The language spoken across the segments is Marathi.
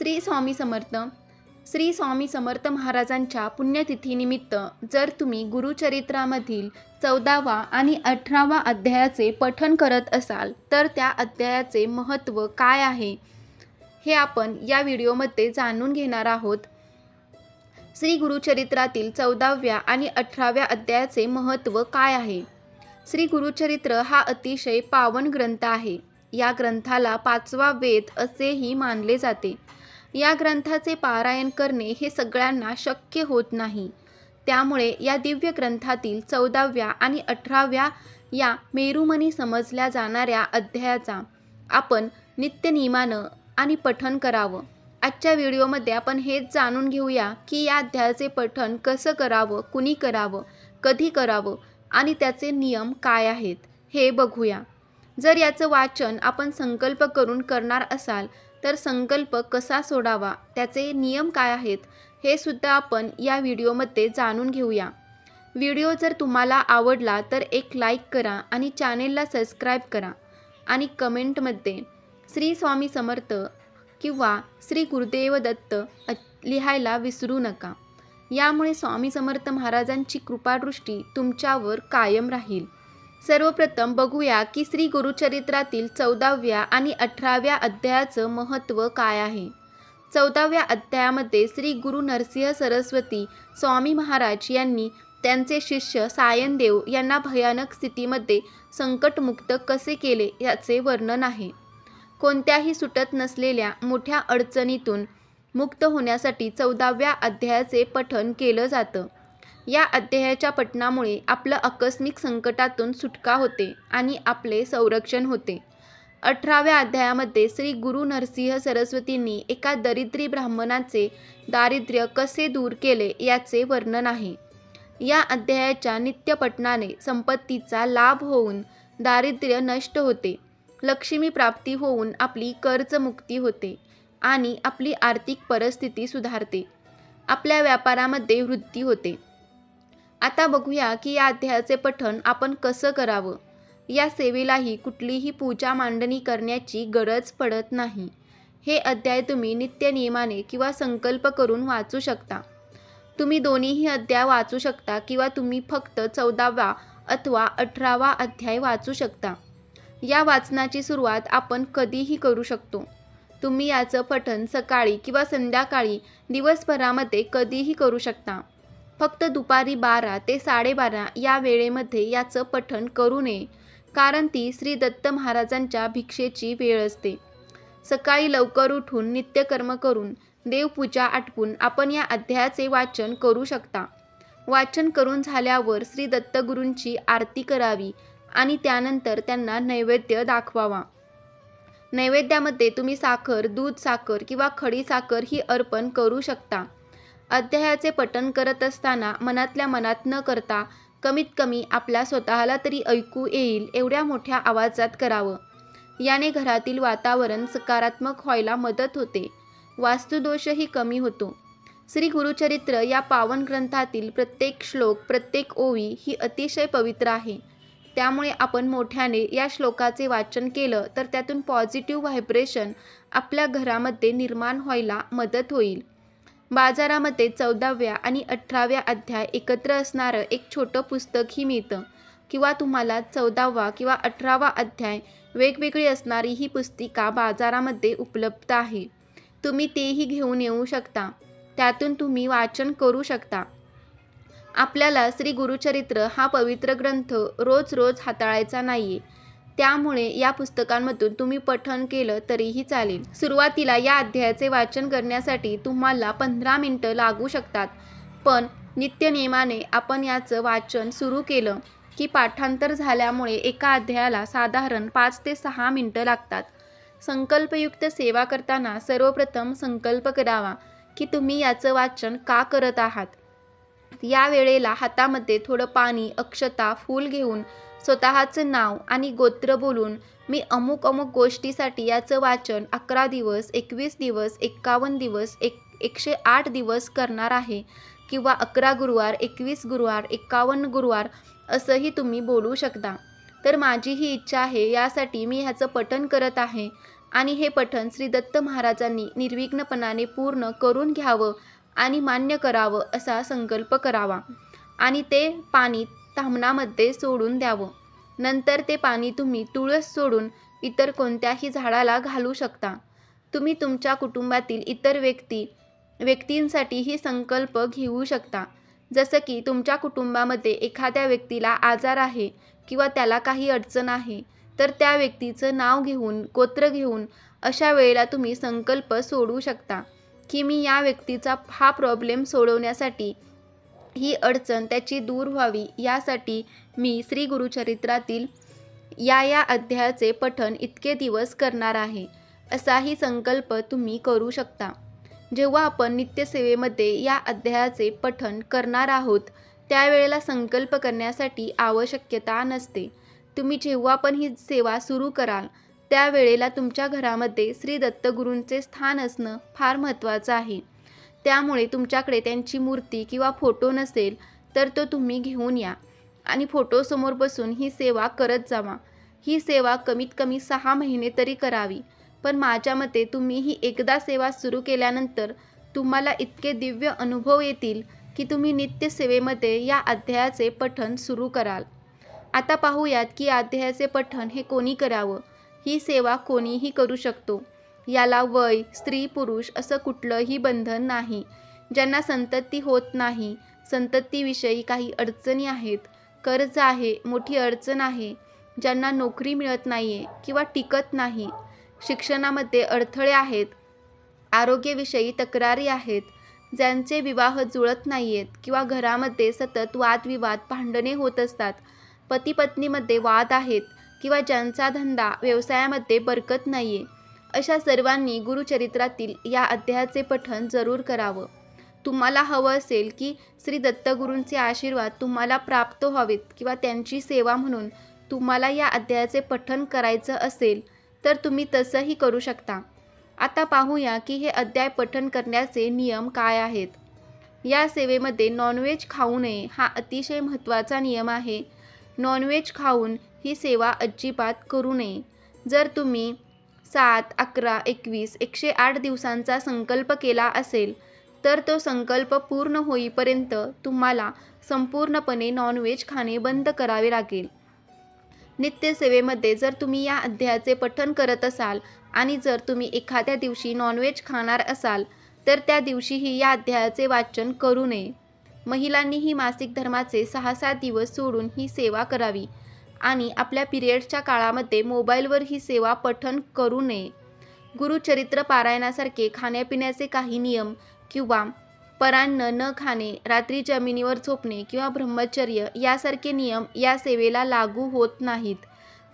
श्री स्वामी समर्थ. श्री स्वामी समर्थ महाराजांच्या पुण्यतिथीनिमित्त जर तुम्ही गुरुचरित्रामधील चौदावा आणि अठरावा अध्यायाचे पठन करत असाल तर त्या अध्यायाचे महत्त्व काय आहे? हे आपण या व्हिडिओमध्ये जाणून घेणार आहोत. श्री गुरुचरित्रातील चौदाव्या आणि अठराव्या अध्यायाचे महत्त्व काय आहे? श्री गुरुचरित्र हा अतिशय पावन ग्रंथ आहे. या ग्रंथाला पाचवा वेद असेही मानले जाते. या ग्रंथाचे पारायण करणे हे सगळ्यांना शक्य होत नाही. त्यामुळे या दिव्य ग्रंथातील चौदाव्या आणि अठराव्या या मेरुमनी समजल्या जाणाऱ्या अध्यायाचा आपण नित्यनियमानं आणि पठन करावं. आजच्या व्हिडिओमध्ये आपण हेच जाणून घेऊया की या अध्यायाचे पठन कसं करावं कुणी करावं कधी करावं आणि त्याचे नियम काय आहेत हे बघूया. जर याचं वाचन आपण संकल्प करून करणार असाल तर संकल्प कसा सोडावा? त्याचे नियम काय आहेत? हे सुद्धा आपण या व्हिडिओमध्ये जाणून घेऊया. व्हिडिओ जर तुम्हाला आवडला तर एक लाईक करा आणि चॅनेलला सबस्क्राईब करा आणि कमेंटमध्ये श्री स्वामी समर्थ किंवा श्री गुरुदेव दत्त लिहायला विसरू नका. यामुळे स्वामी समर्थ महाराजांची कृपादृष्टी तुमच्यावर कायम राहील. सर्वप्रथम बघूया की श्री गुरुचरित्रातील चौदाव्या आणि अठराव्या अध्यायाचं महत्त्व काय आहे. चौदाव्या अध्यायामध्ये श्री गुरु नरसिंह सरस्वती स्वामी महाराज यांनी त्यांचे शिष्य सायनदेव यांना भयानक स्थितीमध्ये संकटमुक्त कसे केले याचे वर्णन आहे. कोणत्याही सुटत नसलेल्या मोठ्या अडचणीतून मुक्त होण्यासाठी चौदाव्या अध्यायाचे पठन केलं जातं. या अध्यायाच्या पठणामुळे आपलं आकस्मिक संकटातून सुटका होते आणि आपले संरक्षण होते. अठराव्या अध्यायामध्ये श्री गुरु नरसिंह सरस्वतींनी एका दरिद्री ब्राह्मणाचे दारिद्र्य कसे दूर केले याचे वर्णन आहे. या अध्यायाच्या नित्यपठणाने संपत्तीचा लाभ होऊन दारिद्र्य नष्ट होते. लक्ष्मी प्राप्ती होऊन आपली कर्जमुक्ती होते आणि आपली आर्थिक परिस्थिती सुधारते. आपल्या व्यापारामध्ये वृद्धी होते. आता बघूया की या अध्यायाचे पठण आपण कसं करावं? या सेवेलाही कुठलीही पूजा मांडणी करण्याची गरज पडत नाही. हे अध्याय तुम्ही नित्यनियमाने किंवा संकल्प करून वाचू शकता. तुम्ही दोन्हीही अध्याय वाचू शकता किंवा तुम्ही फक्त चौदावा अथवा अठरावा अध्याय वाचू शकता. या वाचनाची सुरुवात आपण कधीही करू शकतो. तुम्ही याचं पठण सकाळी किंवा संध्याकाळी दिवसभरामध्ये कधीही करू शकता. फक्त दुपारी बारा ते साडेबारा या वेळेमध्ये याचं पठण करू नये कारण ती श्री दत्त महाराजांच्या भिक्षेची वेळ असते. सकाळी लवकर उठून नित्यकर्म करून देवपूजा आटपून आपण या अध्यायाचे वाचन करू शकता. वाचन करून झाल्यावर श्री दत्तगुरूंची आरती करावी आणि त्यानंतर त्यांना नैवेद्य दाखवावा. नैवेद्यामध्ये तुम्ही साखर दूध साखर किंवा खडी साखर ही अर्पण करू शकता. अध्यायाचे पठण करत असताना मनातल्या मनात न करता कमीत कमी आपल्या स्वतःला तरी ऐकू येईल एवढ्या मोठ्या आवाजात करावं. याने घरातील वातावरण सकारात्मक व्हायला मदत होते. वास्तुदोषही कमी होतो. श्री गुरुचरित्र या पावन ग्रंथातील प्रत्येक श्लोक प्रत्येक ओवी ही अतिशय पवित्र आहे. त्यामुळे आपण मोठ्याने या श्लोकाचे वाचन केलं तर त्यातून पॉझिटिव्ह व्हायब्रेशन आपल्या घरामध्ये निर्माण व्हायला मदत होईल. बाजारामध्ये चौदाव्या आणि अठराव्या अध्याय एकत्र असणारं एक छोटं पुस्तकही मिळतं. किंवा तुम्हाला चौदावा किंवा अठरावा अध्याय वेगवेगळी असणारी ही पुस्तिका बाजारामध्ये उपलब्ध आहे. तुम्ही तेही घेऊन येऊ शकता. त्यातून तुम्ही वाचन करू शकता. आपल्याला श्री गुरुचरित्र हा पवित्र ग्रंथ रोज रोज हाताळायचा नाही आहे त्यामुळे या पुस्तकांमधून तुम्ही पठण केलं तरीही चालेल. सुरुवातीला या अध्यायाचे वाचन करण्यासाठी तुम्हाला पंधरा मिनटं लागू शकतात. पण नित्यनियमाने आपण याचं वाचन सुरू केलं की पाठांतर झाल्यामुळे एका अध्यायाला साधारण पाच ते सहा मिनटं लागतात. संकल्पयुक्त सेवा करताना सर्वप्रथम संकल्प करावा की तुम्ही याचं वाचन का करत आहात. या वेळेला हातामध्ये थोडं पाणी अक्षता फूल घेऊन स्वतःचं नाव आणि गोत्र बोलून मी अमुक अमुक गोष्टीसाठी याचं वाचन अकरा दिवस एकवीस दिवस एक्कावन्न दिवस एक एकशे आठ दिवस करणार आहे. किंवा अकरा गुरुवार एकवीस गुरुवार एक्कावन्न गुरुवार असंही तुम्ही बोलू शकता. तर माझी ही इच्छा आहे यासाठी मी ह्याचं पठण करत आहे. आणि हे पठण श्री दत्त महाराजांनी निर्विघ्नपणाने पूर्ण करून घ्यावं आणि मान्य करावं असा संकल्प करावा. आणि ते पाणी ताम्हणामध्ये सोडून द्यावं. नंतर ते पाणी तुम्ही तुळस सोडून इतर कोणत्याही झाडाला घालू शकता. तुम्ही तुमच्या कुटुंबातील इतर व्यक्ती व्यक्तींसाठीही संकल्प घेऊ शकता. जसं की तुमच्या कुटुंबामध्ये एखाद्या व्यक्तीला आजार आहे किंवा त्याला काही अडचण आहे तर त्या व्यक्तीचं नाव घेऊन गोत्र घेऊन अशा वेळेला तुम्ही संकल्प सोडू शकता. की मी या व्यक्तीचा हा प्रॉब्लेम सोडवण्यासाठी ही अडचण त्याची दूर व्हावी यासाठी मी श्री गुरुचरित्रातील या या अध्यायाचे पठण इतके दिवस करणार आहे असाही संकल्प तुम्ही करू शकता. जेव्हा आपण नित्यसेवेमध्ये या अध्यायाचे पठण करणार आहोत त्यावेळेला संकल्प करण्यासाठी आवश्यकता नसते. तुम्ही जेव्हा पण ही सेवा सुरू कराल त्यावेळेला तुमच्या घरामध्ये श्री दत्तगुरूंचे स्थान असणं फार महत्त्वाचं आहे. त्यामुळे तुमच्याकडे त्यांची मूर्ती किंवा फोटो नसेल तर तो तुम्ही घेऊन या. आणि फोटोसमोर बसून ही सेवा करत जावा. ही सेवा कमीत कमी सहा महिने तरी करावी. पण माझ्या मते तुम्ही ही एकदा सेवा सुरू केल्यानंतर तुम्हाला इतके दिव्य अनुभव येतील की तुम्ही नित्यसेवेमध्ये या अध्यायाचे पठण सुरू कराल. आता पाहूयात की अध्यायाचे पठण हे कोणी करावं? ही सेवा कोणीही करू शकतो. याला वय स्त्री पुरुष असं कुठलंही बंधन नाही. ज्यांना संतती होत नाही संततीविषयी काही अडचणी आहेत कर्ज आहे मोठी अडचण आहे ज्यांना नोकरी मिळत नाही आहे किंवा टिकत नाही शिक्षणामध्ये अडथळे आहेत आरोग्यविषयी तक्रारी आहेत ज्यांचे विवाह जुळत नाही आहेत किंवा घरामध्ये सतत वादविवाद भांडणे होत असतात पती पत्नीमध्ये वाद आहेत किंवा ज्यांचा धंदा व्यवसायामध्ये बरकत नाही आहे अशा सर्वांनी गुरुचरित्रातील या अध्यायाचे पठण जरूर करावं. तुम्हाला हवं असेल की श्री दत्तगुरूंचे आशीर्वाद तुम्हाला प्राप्त व्हावेत किंवा त्यांची सेवा म्हणून तुम्हाला या अध्यायाचे पठण करायचं असेल तर तुम्ही तसंही करू शकता. आता पाहूया की हे अध्याय पठण करण्याचे नियम काय आहेत. या सेवेमध्ये नॉनव्हेज खाऊ नये हा अतिशय महत्त्वाचा नियम आहे. नॉनव्हेज खाऊन ही सेवा अजिबात करू नये. जर तुम्ही सात अकरा एकवीस एकशे आठ दिवसांचा संकल्प केला असेल तर तो संकल्प पूर्ण होईपर्यंत तुम्हाला संपूर्णपणे नॉनव्हेज खाणे बंद करावे लागेल. नित्यसेवेमध्ये जर तुम्ही या अध्यायाचे पठण करत असाल आणि जर तुम्ही एखाद्या दिवशी नॉनव्हेज खाणार असाल तर त्या दिवशीही या अध्यायाचे वाचन करू नये. महिलांनीही मासिक धर्माचे सहा सात दिवस सोडून ही सेवा करावी. आणि आपल्या पिरियडच्या काळामध्ये मोबाईलवर ही सेवा पठण करू नये. गुरुचरित्र पारायणासारखे खाण्यापिण्याचे काही नियम किंवा परान्न न खाणे रात्री जमिनीवर झोपणे किंवा ब्रह्मचर्य यासारखे नियम या सेवेला लागू होत नाहीत.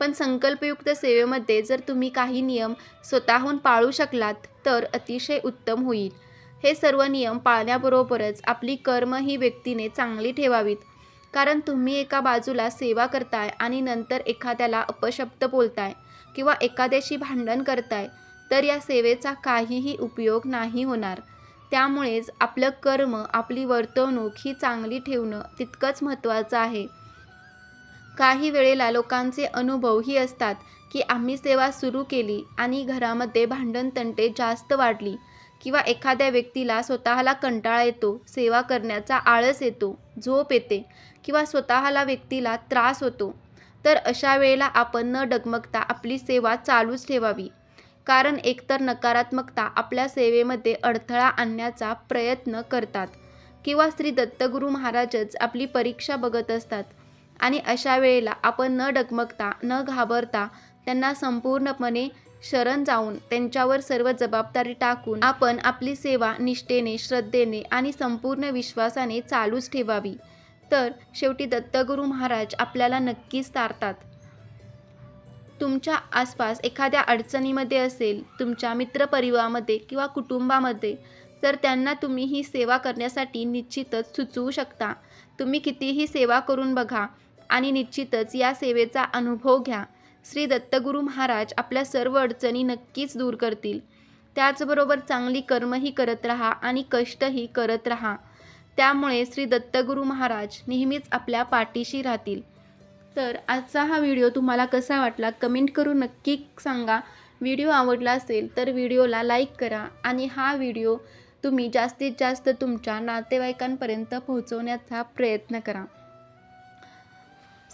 पण संकल्पयुक्त सेवेमध्ये जर तुम्ही काही नियम स्वतःहून पाळू शकलात तर अतिशय उत्तम होईल. हे सर्व नियम पाळण्याबरोबरच आपली कर्म ही व्यक्तीने चांगली ठेवावीत. कारण तुम्ही एका बाजूला सेवा करताय आणि नंतर एखाद्याला अपशब्द बोलताय किंवा एखाद्याशी भांडण करताय तर या सेवेचा काहीही उपयोग नाही होणार. त्यामुळेच आपलं कर्म आपली वर्तवणूक ही चांगली ठेवणं तितकंच महत्त्वाचं आहे. काही वेळेला लोकांचे अनुभव ही असतात की आम्ही सेवा सुरू केली आणि घरामध्ये भांडणतंटे जास्त वाढली. किंवा एखाद्या व्यक्तीला स्वतःला कंटाळा येतो सेवा करण्याचा आळस येतो झोप येते किंवा स्वतःला व्यक्तीला त्रास होतो तर अशा वेळेला आपण न डगमगता आपली सेवा चालूच ठेवावी. कारण एकतर नकारात्मकता आपल्या सेवेमध्ये अडथळा आणण्याचा प्रयत्न करतात किंवा श्री दत्तगुरू महाराजच आपली परीक्षा बघत असतात आणि अशा वेळेला आपण न डगमगता न घाबरता त्यांना संपूर्णपणे शरण जाऊन त्यांच्यावर सर्व जबाबदारी टाकून आपण आपली सेवा निष्ठेने श्रद्धेने आणि संपूर्ण विश्वासाने चालूच ठेवावी. तर शेवटी दत्तगुरू महाराज आपल्याला नक्कीच तारतात. तुमच्या आसपास एखाद्या अडचणीमध्ये असेल तुमच्या मित्रपरिवारामध्ये किंवा कुटुंबामध्ये तर त्यांना तुम्ही ही सेवा करण्यासाठी निश्चितच सुचवू शकता. तुम्ही कितीही सेवा करून बघा आणि निश्चितच या सेवेचा अनुभव घ्या. श्री दत्तगुरू महाराज आपल्या सर्व अडचणी नक्कीच दूर करतील. त्याचबरोबर चांगली कर्मही करत राहा आणि कष्टही करत राहा. त्यामुळे श्री दत्तगुरू महाराज नेहमीच आपल्या पाठीशी राहतील. तर आजचा हा व्हिडिओ तुम्हाला कसा वाटला कमेंट करून नक्की सांगा. व्हिडिओ आवडला असेल तर व्हिडिओला लाईक करा आणि हा व्हिडिओ तुम्ही जास्तीत जास्त तुमच्या नातेवाईकांपर्यंत पोहोचवण्याचा प्रयत्न करा.